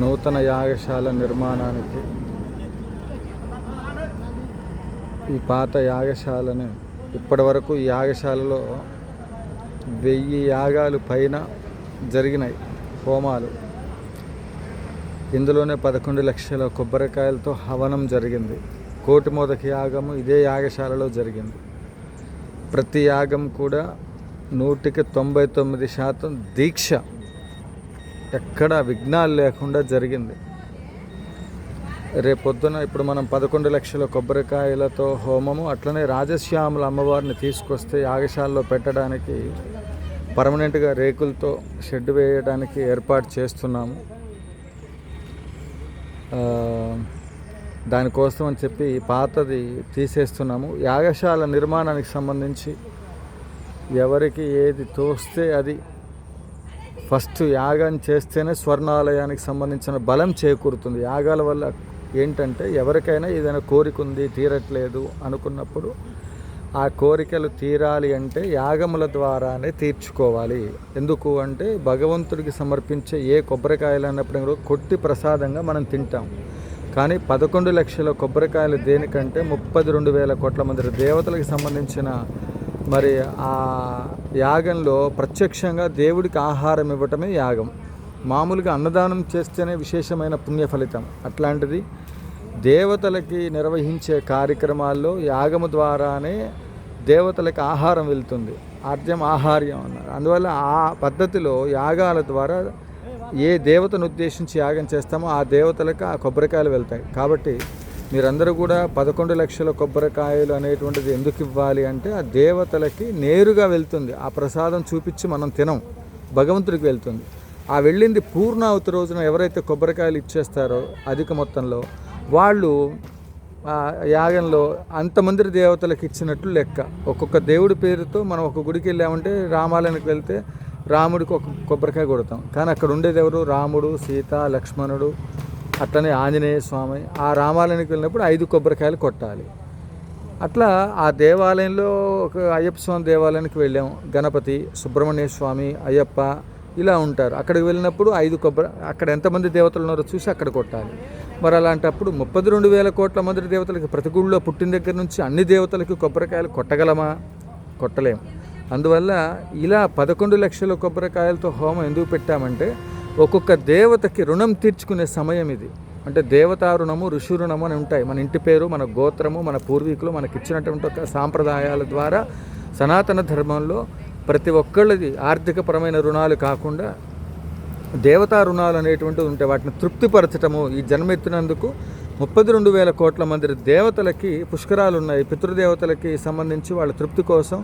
నూతన యాగశాల నిర్మాణానికి ఈ పాత యాగశాలను ఇప్పటివరకు ఈ యాగశాలలో వెయ్యి యాగాలు పైన జరిగినాయి హోమాలు. ఇందులోనే పదకొండు లక్షల కొబ్బరికాయలతో హవనం జరిగింది. కోటి మొదటి యాగము ఇదే యాగశాలలో జరిగింది. ప్రతి యాగం కూడా నూటికి తొంభై తొమ్మిది శాతం దీక్ష ఎక్కడ విఘ్నాలు లేకుండా జరిగింది. రేపొద్దున ఇప్పుడు మనం పదకొండు లక్షల కొబ్బరికాయలతో హోమము అట్లనే రాజశ్యాముల అమ్మవారిని తీసుకొస్తే యాగశాలలో పెట్టడానికి పర్మనెంట్గా రేకులతో షెడ్ వేయడానికి ఏర్పాటు చేస్తున్నాము. దానికోసం అని చెప్పి పాతది తీసేస్తున్నాము. యాగశాల నిర్మాణానికి సంబంధించి ఎవరికి ఏది తోస్తే అది ఫస్ట్ యాగం చేస్తేనే స్వర్ణాలయానికి సంబంధించిన బలం చేకూరుతుంది. యాగాల వల్ల ఏంటంటే ఎవరికైనా ఏదైనా కోరిక ఉంది తీరట్లేదు అనుకున్నప్పుడు ఆ కోరికలు తీరాలి అంటే యాగముల ద్వారానే తీర్చుకోవాలి. ఎందుకు అంటే భగవంతుడికి సమర్పించే ఏ కొబ్బరికాయలు అన్నప్పుడు కూడా కొట్టి ప్రసాదంగా మనం తింటాం. కానీ పదకొండు లక్షల కొబ్బరికాయలు దేనికంటే ముప్పది రెండు వేల కోట్ల మంది దేవతలకు సంబంధించిన మరి ఆ యాగంలో ప్రత్యక్షంగా దేవుడికి ఆహారం ఇవ్వటమే యాగం. మామూలుగా అన్నదానం చేస్తేనే విశేషమైన పుణ్య ఫలితం. అట్లాంటిది దేవతలకి నిర్వహించే కార్యక్రమాల్లో యాగము ద్వారానే దేవతలకు ఆహారం వెళ్తుంది. ఆర్జం ఆహార్యం అన్నారు. అందువల్ల ఆ పద్ధతిలో యాగాల ద్వారా ఏ దేవతను ఉద్దేశించి యాగం చేస్తామో ఆ దేవతలకు ఆ కొబ్బరికాయలు వెళ్తాయి. కాబట్టి మీరందరూ కూడా పదకొండు లక్షల కొబ్బరికాయలు అనేటువంటిది ఎందుకు ఇవ్వాలి అంటే ఆ దేవతలకి నేరుగా వెళ్తుంది. ఆ ప్రసాదం చూపించి మనం తినం. భగవంతుడికి వెళ్తుంది. ఆ వెళ్ళింది పూర్ణావతి రోజున ఎవరైతే కొబ్బరికాయలు ఇచ్చేస్తారో అధిక మొత్తంలో వాళ్ళు ఆ యాగంలో అంతమంది దేవతలకు ఇచ్చినట్లు లెక్క. ఒక్కొక్క దేవుడి పేరుతో మనం ఒక గుడికి వెళ్ళామంటే రామాలయానికి వెళ్తే రాముడికి ఒక కొబ్బరికాయ కొడతాం. కానీ అక్కడ ఉండేది ఎవరు? రాముడు సీత లక్ష్మణుడు అట్లనే ఆంజనేయ స్వామి ఆ రామాలయానికి వెళ్ళినప్పుడు ఐదు కొబ్బరికాయలు కొట్టాలి. అట్లా ఆ దేవాలయంలో ఒక అయ్యప్ప స్వామి దేవాలయానికి వెళ్ళాం. గణపతి సుబ్రహ్మణ్య స్వామి అయ్యప్ప ఇలా ఉంటారు. అక్కడికి వెళ్ళినప్పుడు ఐదు కొబ్బరి అక్కడ ఎంతమంది దేవతలు ఉన్నారో చూసి అక్కడ కొట్టాలి. మరి అలాంటప్పుడు ముప్పది రెండు వేల కోట్ల మంది దేవతలకి ప్రతి గుడిలో పుట్టిన దగ్గర నుంచి అన్ని దేవతలకి కొబ్బరికాయలు కొట్టగలమా? కొట్టలేము అందువల్ల ఇలా పదకొండు లక్షల కొబ్బరికాయలతో హోమం ఎందుకు పెట్టామంటే ఒక్కొక్క దేవతకి రుణం తీర్చుకునే సమయం ఇది. అంటే దేవతా రుణము ఋషి రుణము అని ఉంటాయి. మన ఇంటి పేరు మన గోత్రము మన పూర్వీకులు మనకి ఇచ్చినటువంటి ఒక సాంప్రదాయాల ద్వారా సనాతన ధర్మంలో ప్రతి ఒక్కళ్ళది ఆర్థికపరమైన రుణాలు కాకుండా దేవతా రుణాలు అనేటువంటివి ఉంటాయి వాటిని తృప్తిపరచటము ఈ జన్మెత్తినందుకు ముప్పది రెండు వేల కోట్ల మంది దేవతలకి పుష్కరాలు ఉన్నాయి పితృదేవతలకి సంబంధించి వాళ్ళ తృప్తి కోసం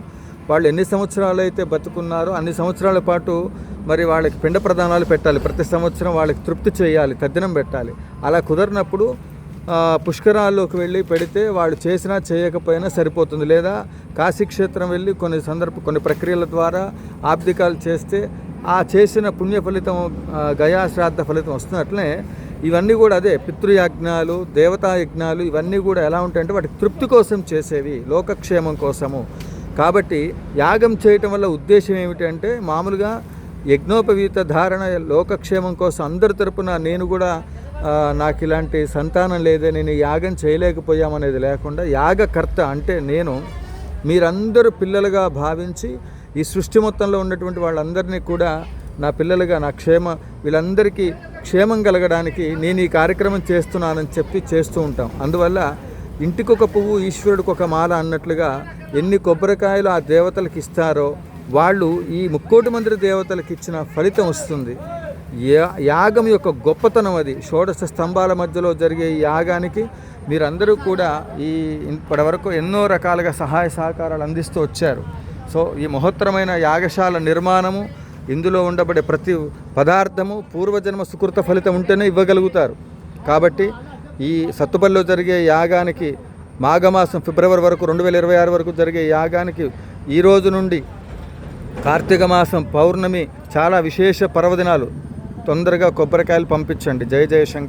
వాళ్ళు ఎన్ని సంవత్సరాలు అయితే బతుకున్నారో అన్ని సంవత్సరాల పాటు మరి వాళ్ళకి పిండ ప్రదానాలు పెట్టాలి. ప్రతి సంవత్సరం వాళ్ళకి తృప్తి చేయాలి తద్దినం పెట్టాలి. అలా కుదరినప్పుడు పుష్కరాల్లోకి వెళ్ళి పెడితే వాళ్ళు చేసినా చేయకపోయినా సరిపోతుంది. లేదా కాశీక్షేత్రం వెళ్ళి కొన్ని సందర్భ కొన్ని ప్రక్రియల ద్వారా ఆబ్దికాలు చేస్తే ఆ చేసిన పుణ్య ఫలితం గయా శ్రాద్ధ ఫలితం వస్తున్నట్లే ఇవన్నీ కూడా అదే పితృయజ్ఞాలు దేవతాయజ్ఞాలు ఇవన్నీ కూడా ఎలా ఉంటాయంటే వాటి తృప్తి కోసం చేసేవి లోకక్షేమం కోసము. కాబట్టి యాగం చేయటం వల్ల ఉద్దేశం ఏమిటంటే మామూలుగా యజ్ఞోపవీత ధారణ లోకక్షేమం కోసం అందరి తరపున నేను కూడా నాకు ఇలాంటి సంతానం లేదే నేను యాగం చేయలేకపోయామనేది లేకుండా యాగకర్త అంటే నేను మీరందరూ పిల్లలుగా భావించి ఈ సృష్టి మొత్తంలో ఉన్నటువంటి వాళ్ళందరినీ కూడా నా పిల్లలుగా నా క్షేమ వీళ్ళందరికీ క్షేమం కలగడానికి నేను ఈ కార్యక్రమం చేస్తున్నానని చెప్పి చేస్తూ ఉంటాం. అందువల్ల ఇంటికొక పువ్వు ఈశ్వరుడికి ఒక మాల అన్నట్లుగా ఎన్ని కొబ్బరికాయలు ఆ దేవతలకు ఇస్తారో వాళ్ళు ఈ ముక్కోటి మందిర దేవతలకు ఇచ్చిన ఫలితం వస్తుంది. యా- యాగం యొక్క గొప్పతనం అది. షోడశ స్తంభాల మధ్యలో జరిగే ఈ యాగానికి మీరందరూ కూడా ఈ ఇప్పటివరకు ఎన్నో రకాలుగా సహాయ సహకారాలు అందిస్తూ వచ్చారు. సో ఈ మహోత్తరమైన యాగశాల నిర్మాణము ఇందులో ఉండబడే ప్రతి పదార్థము పూర్వజన్మ సుకృత ఫలితం ఉంటేనే ఇవ్వగలుగుతారు. కాబట్టి ఈ సత్తుపల్లిలో జరిగే యాగానికి మాఘమాసం ఫిబ్రవరి వరకు రెండు వేల ఇరవై ఆరు వరకు జరిగే యాగానికి ఈ రోజు నుండి కార్తీక మాసం పౌర్ణమి చాలా విశేష పర్వదినాలు. తొందరగా కొబ్బరికాయలు పంపించండి. జయ జయశంకర్.